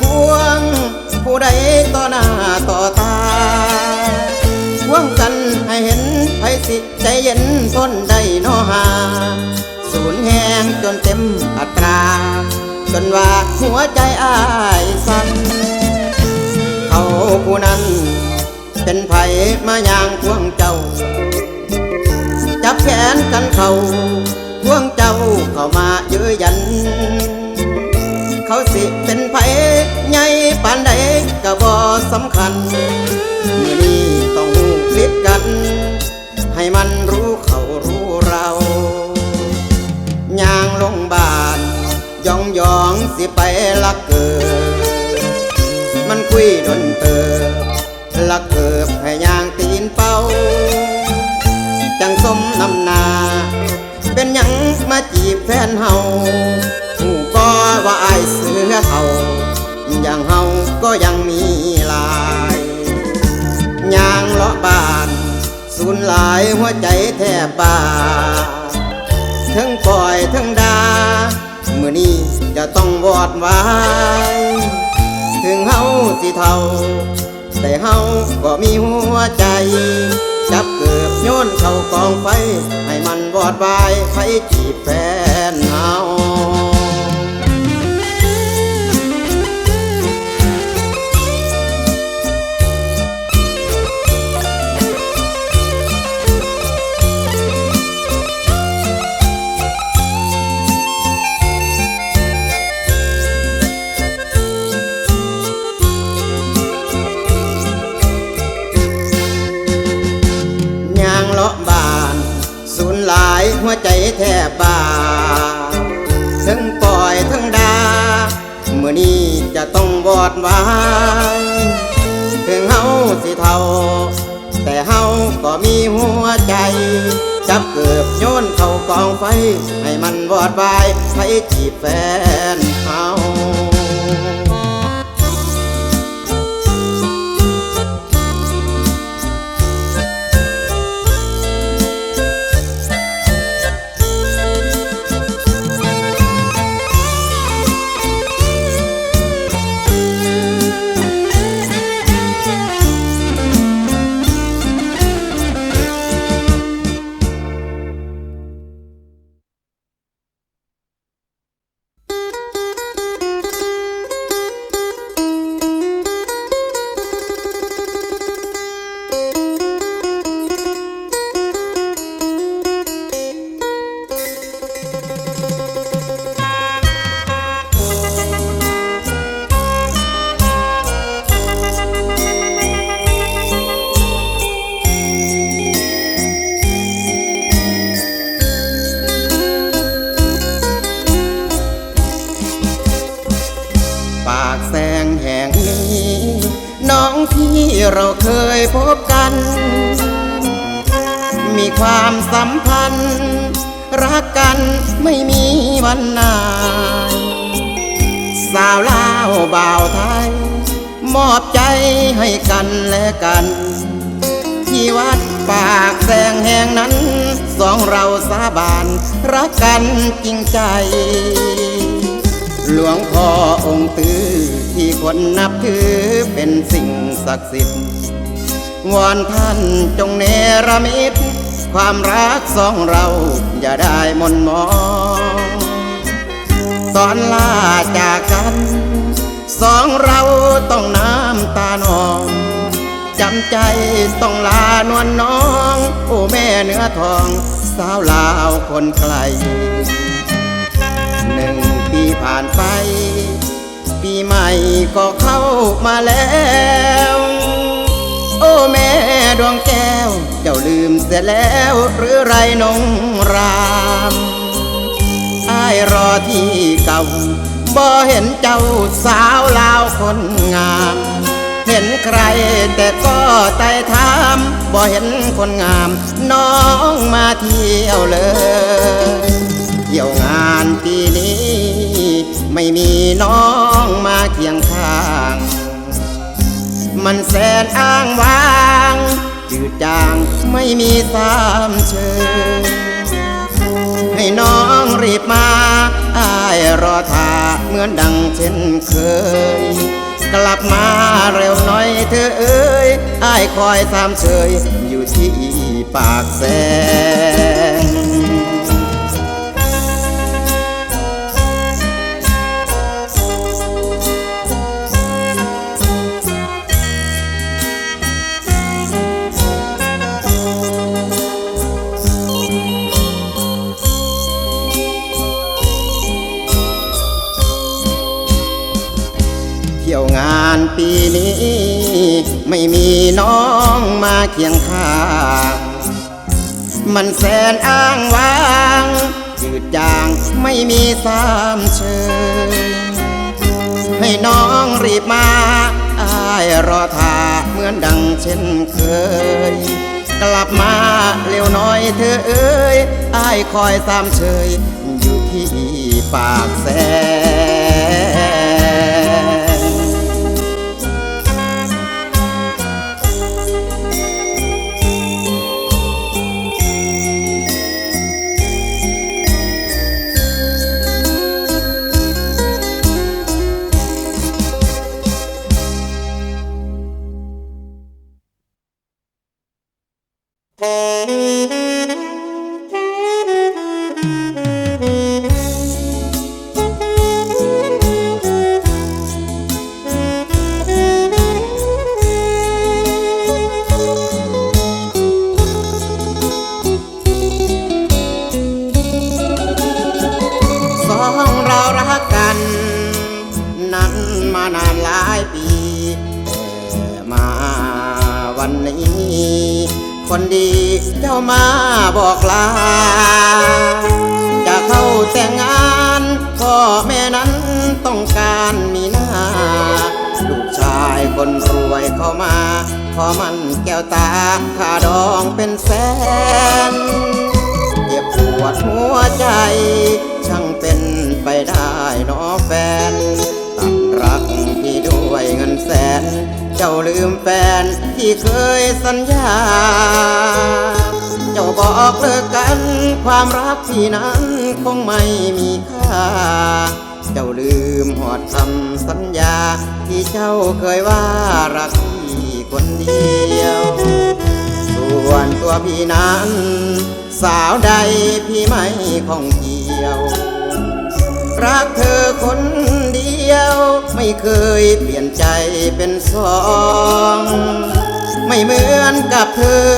ควง ผู้ใดต่อหน้าต่อตาควงกันให้เห็นให้สิใจเย็นทนได้นอหาสูญแหงจนเต็มอัตรา จนว่าหัวใจอายสั่นเขาผู้นั้น เป็นไผมาอย่างพวงเจ้า จับแขนกันเขาพวงเจ้าเข้ามาเยือยัน เขาสิเป็นไผใหญ่ปานใดก็บ่สำคัญมือนี้ต้องหูคลิดกัน ให้มันรู้เขารู้เราย่างลงบานยองยองสิไปลักเกิดมันคุยดนเตอลักเกิบให้ย่างตีนเป้า จังสมนำนา เป็นหยังมาจีบแฟนเฮา ว่าอายเสือเฮาอย่างเฮาก็ยังมีลายยางเลาะบานสูญหลายหัวใจแทบบ้าทั้งปล่อยทั้งดาเมื่อนี้จะต้องวอดวายถึงเฮาสิเท่า แต่เฮาก็มีหัวใจ จับเกือบโยนเข้ากองไฟ ให้มันบอดบายไฟจีบแฟนเฮา มื่อนี้จะต้องบอดวายถึงเฮาสิเท่าแต่เฮาก็มีหัวใจ จับเกือบโยนเข้ากองไฟ ให้มันบอดบายให้จีบแฟนเฮา งแห่งนี้ น้องที่เราเคยพบกัน มีความสัมพันธ์ รักกันไม่มีวันนายสาวลาวบ่าวไทย มอบใจให้กันและกัน ที่วัดปากแสงแห่งนั้น สองเราสาบาน รักกันจริงใจ หลวงพ่อองค์ตื้อที่คนนับถือเป็นสิ่งศักดิ์สิทธิ์วอนท่านจงเนรมิต ความรักสองเราอย่าได้มนมองตอนลาจากกัน สองเราต้องน้ำตานองจำใจต้องลานวลน้อง โอ้แม่เนื้อทอง สาวลาวคนไกลหนึ่ง ผ่านไป ปีใหม่ก็เข้ามาแล้ว โอ้แม่ดวงแก้ว เจ้าลืมเสียแล้วหรือไรนงรามอายรอที่เก่าบ่เห็นเจ้าสาวลาวคนงาม เห็นใครแต่ก็ไต่ถามบ่เห็นคนงาม น้องมาเที่ยวเลยเที่ยวงานปีนี้ ไม่มีน้องมาเคียงข้าง มันแสนอ้างว้างจืดจางไม่มีสามเชิญให้น้องรีบมาอายรอท่าเหมือนดังเช่นเคย กลับมาเร็วหน่อยเธอเอ้ยอายคอยตามเชยอยู่ที่ปากแสน นี้ ไม่มีน้องมาเคียงข้างมันแสนอ้างว้างจืดจางไม่มีสามเชยให้น้องรีบมาอายรอท่าเหมือนดังเช่นเคย กลับมาเร็วหน่อยเธอเอ้ยอายคอยสามเชยอยู่ที่ปากแสน คนดีเจ้ามาบอกลา จะเข้าแต่งงานพ่อแม่นั้นต้องการมีหน้า ลูกชายคนรวยเข้ามา พอมันแก้วตาค่าดองเป็นแสน เจ็บปวดหัวใจ ช่างเป็นไปได้เนอแฟนตัดรักพี่ด้วยเงินแสน เจ้าลืมแฟนที่เคยสัญญา เจ้าบอกเลิกกัน ความรักพี่นั้นคงไม่มีค่า เจ้าลืมหอดคำสัญญา ที่เจ้าเคยว่ารักพี่คนเดียว ส่วนตัวพี่นั้น สาวใดพี่ไม่ของเกี่ยว รักเธอคน ยว ไม่เคยเปลี่ยนใจเป็นสอง ไม่เหมือนกับเธอ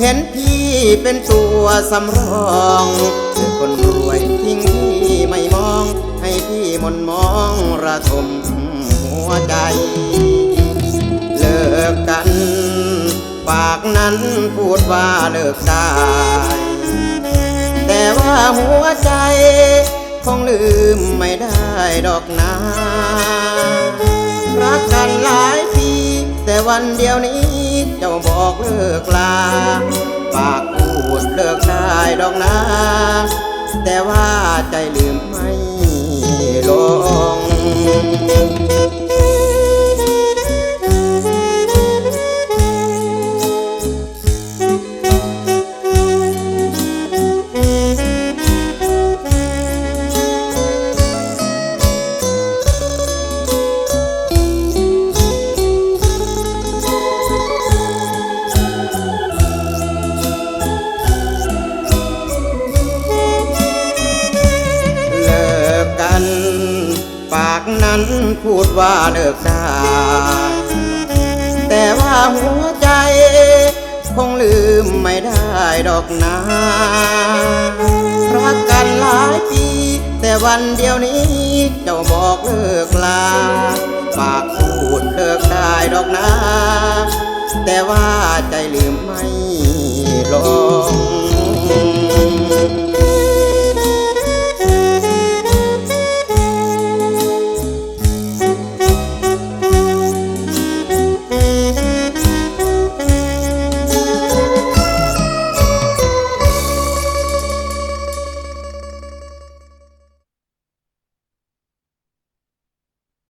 เห็นพี่เป็นตัวสำรองเธอคนรวยทิ้งพี่ไม่มอง ให้พี่มนมองระทมหัวใจ เลิกกัน ปากนั้นพูดว่าเลิกได้ แต่ว่าหัวใจ คงลืมไม่ได้ดอกนารักกันหลายปีแต่วันเดียวนี้เจ้าบอกเลิกลา ปากพูดเลิกได้ดอกนาแต่ว่าใจลืมไม่ลง พูดว่าเลิกได้แต่ว่าหัวใจ คงลืมไม่ได้ดอกนารักกันหลายปี แต่วันเดียวนี้ เจ้าบอกเลิกลาปากพูดเลิกได้ดอกนาแต่ว่าใจลืมไม่ลง